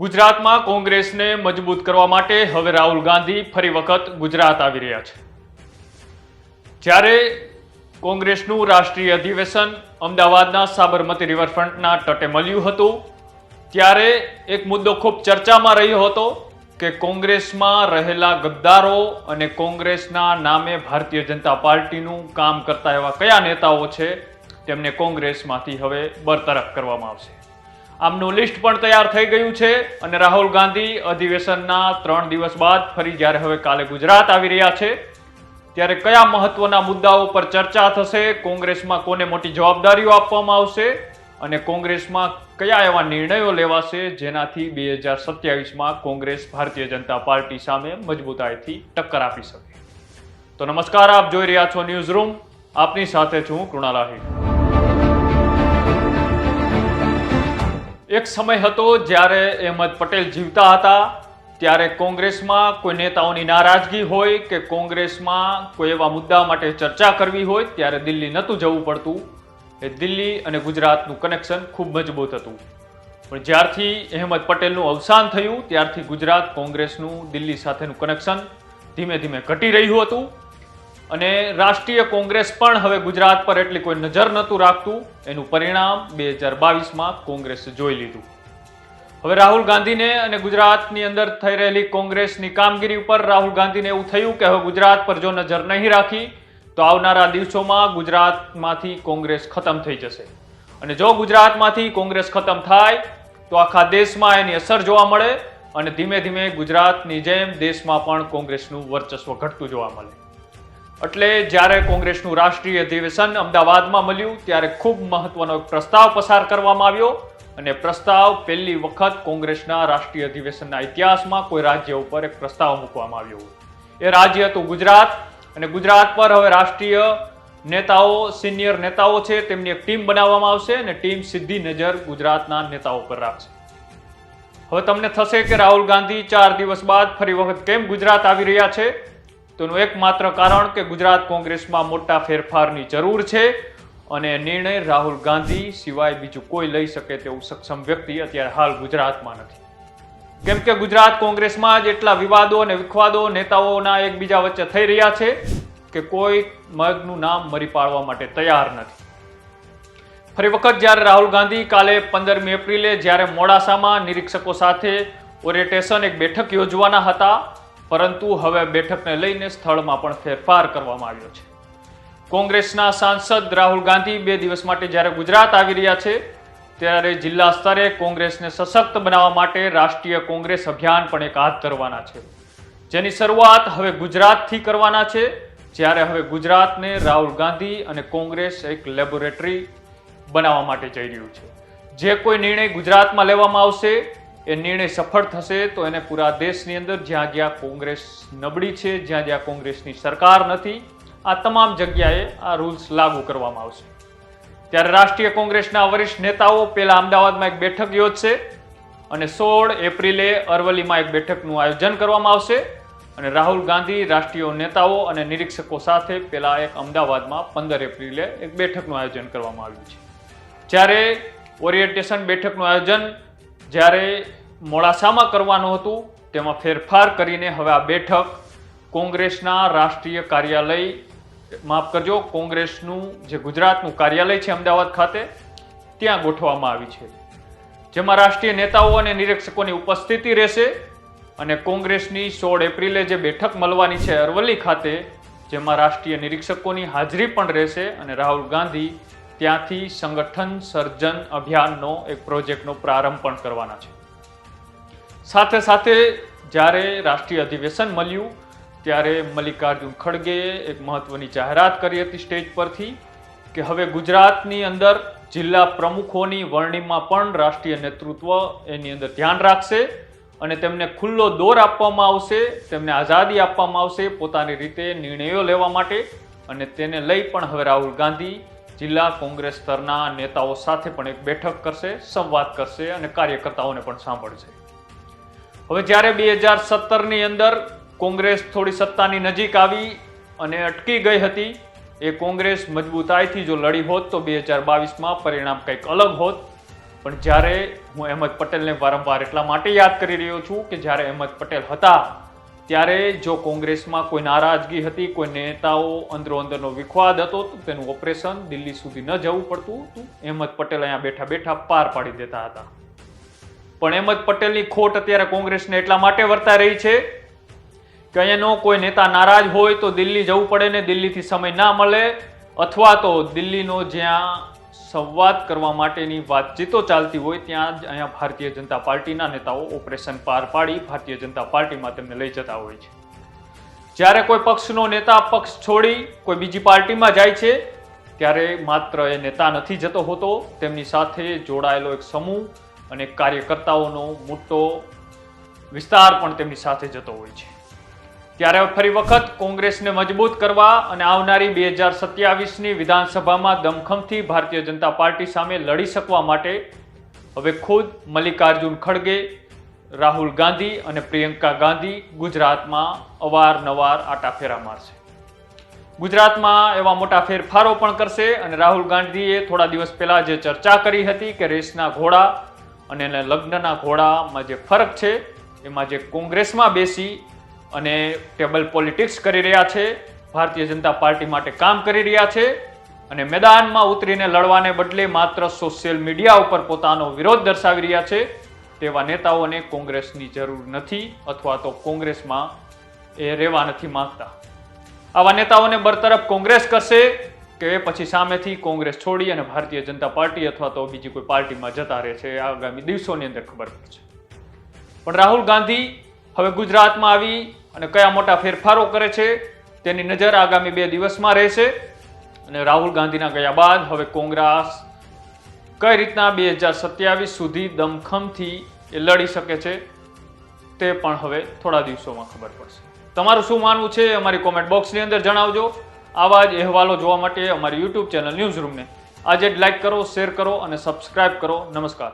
ગુજરાતમાં કોંગ્રેસને મજબૂત કરવા માટે હવે રાહુલ ગાંધી ફરી વખત ગુજરાત આવી રહ્યા છે. જ્યારે કોંગ્રેસનું રાષ્ટ્રીય અધિવેશન અમદાવાદના સાબરમતી રિવરફ્રન્ટના તટે મળ્યું હતું, ત્યારે એક મુદ્દો ખૂબ ચર્ચામાં રહ્યો હતો કે કોંગ્રેસમાં રહેલા ગદ્દારો અને કોંગ્રેસના નામે ભારતીય જનતા પાર્ટીનું કામ કરતા એવા કયા નેતાઓ છે, તેમને કોંગ્રેસમાંથી હવે બરતરફ કરવામાં આવશે. આમનું લિસ્ટ પણ તૈયાર થઈ ગયું છે અને રાહુલ ગાંધી અધિવેશનના ત્રણ દિવસ બાદ ફરી જ્યારે હવે કાલે ગુજરાત આવી રહ્યા છે, ત્યારે કયા મહત્વના મુદ્દાઓ પર ચર્ચા થશે, કોંગ્રેસમાં કોને મોટી જવાબદારીઓ આપવામાં આવશે અને કોંગ્રેસમાં કયા એવા નિર્ણયો લેવાશે જેનાથી બે હજાર સત્યાવીસમાં કોંગ્રેસ ભારતીય જનતા પાર્ટી સામે મજબૂતાઈથી ટક્કર આપી શકે. તો નમસ્કાર, આપ જોઈ રહ્યા છો ન્યૂઝ રૂમ. આપની સાથે છું કૃણાલ આહિર. એક સમય હતો જ્યારે અહેમદ પટેલ જીવતા હતા, ત્યારે કોંગ્રેસમાં કોઈ નેતાઓની નારાજગી હોય કે કોંગ્રેસમાં કોઈ એવા મુદ્દા માટે ચર્ચા કરવી હોય, ત્યારે દિલ્હી નહોતું જવું પડતું. એ દિલ્હી અને ગુજરાતનું કનેક્શન ખૂબ મજબૂત હતું. પણ જ્યારથી અહેમદ પટેલનું અવસાન થયું, ત્યારથી ગુજરાત કોંગ્રેસનું દિલ્હી સાથેનું કનેક્શન ધીમે ધીમે ઘટી રહ્યું હતું. અને રાષ્ટ્રીય કોંગ્રેસ પણ હવે ગુજરાત પર એટલી કોઈ નજર નહોતું રાખતું. એનું પરિણામ બે હજાર બાવીસમાં કોંગ્રેસે જોઈ લીધું. હવે રાહુલ ગાંધીને અને ગુજરાતની અંદર થઈ રહેલી કોંગ્રેસની કામગીરી ઉપર રાહુલ ગાંધીને એવું થયું કે હવે ગુજરાત પર જો નજર નહીં રાખી, તો આવનારા દિવસોમાં ગુજરાતમાંથી કોંગ્રેસ ખતમ થઈ જશે. અને જો ગુજરાતમાંથી કોંગ્રેસ ખતમ થાય, તો આખા દેશમાં એની અસર જોવા મળે અને ધીમે ધીમે ગુજરાતની જેમ દેશમાં પણ કોંગ્રેસનું વર્ચસ્વ ઘટતું જોવા મળે. એટલે જ્યારે કોંગ્રેસનું રાષ્ટ્રીય અધિવેશન અમદાવાદમાં મળ્યું, ત્યારે ખૂબ મહત્વનો એક પ્રસ્તાવ પસાર કરવામાં આવ્યો અને પ્રસ્તાવ પહેલી વખત કોંગ્રેસના રાષ્ટ્રીય અધિવેશનના ઇતિહાસમાં કોઈ રાજ્ય ઉપર એક પ્રસ્તાવ મૂકવામાં આવ્યો. એ રાજ્ય હતું ગુજરાત અને ગુજરાત પર હવે રાષ્ટ્રીય નેતાઓ, સિનિયર નેતાઓ છે, તેમની એક ટીમ બનાવવામાં આવશે અને ટીમ સીધી નજર ગુજરાતના નેતાઓ પર રાખશે. હવે તમને થશે કે રાહુલ ગાંધી ચાર દિવસ બાદ ફરી વખત કેમ ગુજરાત આવી રહ્યા છે? તો એનું એકમાત્ર કારણ કે ગુજરાત કોંગ્રેસમાં મોટા ફેરફારની જરૂર છે અને નિર્ણય રાહુલ ગાંધી સિવાય બીજું કોઈ લઈ શકે તેવું સક્ષમ વ્યક્તિ અત્યારે હાલ ગુજરાતમાં નથી. કેમ કે ગુજરાત કોંગ્રેસમાં જ એટલા વિવાદો અને વિખવાદો નેતાઓના એકબીજા વચ્ચે થઈ રહ્યા છે કે કોઈ મગનું નામ મરી પાડવા માટે તૈયાર નથી. ફરી વખત જ્યારે રાહુલ ગાંધી કાલે પંદરમી એપ્રિલે જ્યારે મોડાસામાં નિરીક્ષકો સાથે ઓરિએન્ટેશન એક બેઠક યોજવાના હતા પરંતુ હવે બેઠકને લઈને સ્થળમાં પણ ફેરફાર કરવામાં આવ્યો છે. કોંગ્રેસના સાંસદ રાહુલ ગાંધી બે દિવસ માટે જ્યારે ગુજરાત આવી રહ્યા છે, ત્યારે જિલ્લા સ્તરે કોંગ્રેસને સશક્ત બનાવવા માટે રાષ્ટ્રીય કોંગ્રેસ અભિયાન પણ એક હાથ ધરવાના છે. જેની શરૂઆત હવે ગુજરાતથી કરવાના છે, જ્યારે હવે ગુજરાતને રાહુલ ગાંધી અને કોંગ્રેસ એક લેબોરેટરી બનાવવા માટે જઈ રહ્યું છે. જે કોઈ નિર્ણય ગુજરાતમાં લેવામાં આવશે એ નિર્ણય સફળ થશે તો એને પૂરા દેશની અંદર જ્યાં જ્યાં કોંગ્રેસ નબળી છે, જ્યાં જ્યાં કોંગ્રેસની સરકાર નથી, આ તમામ જગ્યાએ આ રૂલ્સ લાગુ કરવામાં આવશે. ત્યારે રાષ્ટ્રીય કોંગ્રેસના વરિષ્ઠ નેતાઓ પહેલા અમદાવાદમાં એક બેઠક યોજશે અને સોળ એપ્રિલે અરવલ્લીમાં એક બેઠકનું આયોજન કરવામાં આવશે અને રાહુલ ગાંધી રાષ્ટ્રીય નેતાઓ અને નિરીક્ષકો સાથે પહેલા એક અમદાવાદમાં પંદર એપ્રિલે એક બેઠકનું આયોજન કરવામાં આવ્યું છે. જ્યારે ઓરિએન્ટેશન બેઠકનું આયોજન જ્યારે મોડાસામાં કરવાનું હતું, તેમાં ફેરફાર કરીને હવે આ બેઠક કોંગ્રેસના રાષ્ટ્રીય કાર્યાલય, માફ કરજો, કોંગ્રેસનું જે ગુજરાતનું કાર્યાલય છે અમદાવાદ ખાતે, ત્યાં ગોઠવવામાં આવી છે. જેમાં રાષ્ટ્રીય નેતાઓ અને નિરીક્ષકોની ઉપસ્થિતિ રહેશે અને કોંગ્રેસની સોળ એપ્રિલે જે બેઠક મળવાની છે અરવલ્લી ખાતે, જેમાં રાષ્ટ્રીય નિરીક્ષકોની હાજરી પણ રહેશે અને રાહુલ ગાંધી ત્યાંથી સંગઠન સર્જન અભિયાનનો એક પ્રોજેક્ટનો પ્રારંભ પણ કરવાના છે. સાથે સાથે જ્યારે રાષ્ટ્રીય અધિવેશન મળ્યું, ત્યારે મલ્લિકાર્જુન ખડગેએ એક મહત્વની જાહેરાત કરી હતી સ્ટેજ પરથી કે હવે ગુજરાતની અંદર જિલ્લા પ્રમુખોની વરણીમાં પણ રાષ્ટ્રીય નેતૃત્વ એની અંદર ધ્યાન રાખશે અને તેમને ખુલ્લો દોર આપવામાં આવશે, તેમને આઝાદી આપવામાં આવશે પોતાની રીતે નિર્ણયો લેવા માટે અને તેને લઈ પણ હવે રાહુલ ગાંધી જિલ્લા કોંગ્રેસ સ્તરના નેતાઓ સાથે પણ એક બેઠક કરશે, સંવાદ કરશે અને કાર્યકર્તાઓને પણ સાંભળશે. હવે જ્યારે બે હજાર સત્તરની અંદર કોંગ્રેસ થોડી સત્તાની નજીક આવી અને અટકી ગઈ હતી, એ કોંગ્રેસ મજબૂતાઈથી જો લડી હોત તો બે હજાર બાવીસમાં પરિણામ કંઈક અલગ હોત. પણ જ્યારે હું અહેમદ પટેલને વારંવાર એટલા માટે યાદ કરી રહ્યો છું કે જ્યારે અહેમદ પટેલ હતા, ત્યારે જો કોંગ્રેસમાં કોઈ નારાજગી હતી, કોઈ નેતાઓ અંદરો અંદરનો વિખવાદ હતો, તો તેનું ઓપરેશન દિલ્હી સુધી ન જવું પડતું. હતું અહેમદ પટેલ અહીંયા બેઠા બેઠા પાર પાડી દેતા હતા. પણ અહેમદ પટેલની ખોટ અત્યારે કોંગ્રેસને એટલા માટે વર્તા રહી છે કે અહીંયાનો કોઈ નેતા નારાજ હોય તો દિલ્હી જવું પડે ને દિલ્હીથી સમય ના મળે, અથવા તો દિલ્હીનો જ્યાં સંવાદ કરવા માટેની વાતચીતો ચાલતી હોય ત્યાં જ અહીંયા ભારતીય જનતા પાર્ટીના નેતાઓ ઓપરેશન પાર પાડી ભારતીય જનતા પાર્ટીમાં તેમને લઈ જતા હોય છે. જ્યારે કોઈ પક્ષનો નેતા પક્ષ છોડી કોઈ બીજી પાર્ટીમાં જાય છે, ત્યારે માત્ર એ નેતા નથી જતો હોતો, તેમની સાથે જોડાયેલો એક સમૂહ અને કાર્યકર્તાઓનો મોટો વિસ્તાર પણ તેમની સાથે જતો હોય છે. ત્યારે ફરી વખત કોંગ્રેસને મજબૂત કરવા અને આવનારી બે હજાર સત્યાવીસની વિધાનસભામાં દમખમથી ભારતીય જનતા પાર્ટી સામે લડી શકવા માટે હવે ખુદ મલ્લિકાર્જુન ખડગે, રાહુલ ગાંધી અને પ્રિયંકા ગાંધી ગુજરાતમાં અવારનવાર આટાફેરા મારશે. ગુજરાતમાં એવા મોટા ફેરફારો પણ કરશે અને રાહુલ ગાંધીએ થોડા દિવસ પહેલાં જે ચર્ચા કરી હતી કે રેસના ઘોડા અને એના લગ્નના ઘોડામાં જે ફરક છે, એમાં જે કોંગ્રેસમાં બેસી અને ટેબલ પોલિટિક્સ કરી રહ્યા છે, ભારતીય જનતા પાર્ટી માટે કામ કરી રહ્યા છે અને મેદાનમાં ઉતરીને લડવાને બદલે માત્ર સોશિયલ મીડિયા ઉપર પોતાનો વિરોધ દર્શાવી રહ્યા છે, તેવા નેતાઓને કોંગ્રેસની જરૂર નથી અથવા તો કોંગ્રેસમાં એ રહેવા નથી માંગતા. આવા નેતાઓને બરતરફ કોંગ્રેસ કરશે કે પછી સામેથી કોંગ્રેસ છોડી અને ભારતીય જનતા પાર્ટી અથવા તો બીજી કોઈ પાર્ટીમાં જતા રહે છે આગામી દિવસોની અંદર ખબર પડશે પણ રાહુલ ગાંધી હવે ગુજરાતમાં આવી અને કયા મોટા ફેરફારો કરે છે તેની નજર આગામી બે દિવસમાં રહેશે અને રાહુલ ગાંધીના ગયા બાદ હવે કોંગ્રેસ કઈ રીતના બે હજાર સત્યાવીસ સુધી દમખમથી એ લડી શકે છે તે પણ હવે થોડા દિવસોમાં ખબર પડશે. તમારું શું માનવું છે અમારી કોમેન્ટ બોક્સની અંદર જણાવજો. આવા જ અહેવાલો જોવા માટે અમારી યુટ્યુબ ચેનલ ન્યૂઝ રૂમને આજે જ લાઈક કરો શેર કરો અને સબસ્ક્રાઇબ કરો. નમસ્કાર.